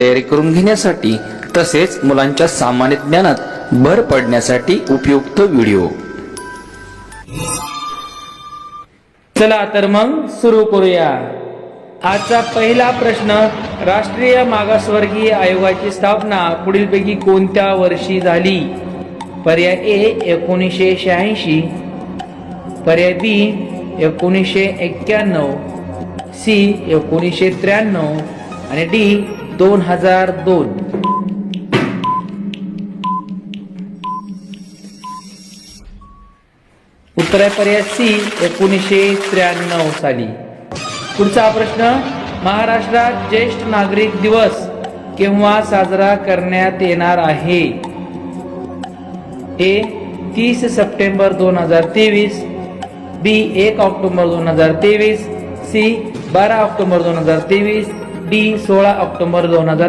तयारी करून घेण्यासाठी तसेच मुलांच्या सामान्य ज्ञानात भर पडण्यासाठी उपयुक्त व्हिडिओ. चला तर मग सुरू करूया. आजचा पहिला प्रश्न राष्ट्रीय मागासवर्गीय आयोगाची स्थापना पुढीलपैकी कोणत्या वर्षी झाली? पर्याय ए एकोणीसशे शहाऐंशी. पर्याय बी एकोणीसशे एक्क्याण्णव. सी एकोणीसशे त्र्याण्णव. आणि डी दोन हजार दोन. उत्तर आहे पर्याय सी एकोणीसशे त्र्याण्णव साली. पुढचा प्रश्न महाराष्ट्रात ज्येष्ठ नागरिक दिवस केव्हा साजरा करण्यात येणार आहे? ए तीस सप्टेंबर दोन हजार तेवीस बी एक ऑक्टोबर दोन हजार तेवीस सी बारा ऑक्टोबर दोन हजार तेवीस डी सोळा ऑक्टोबर दोन हजार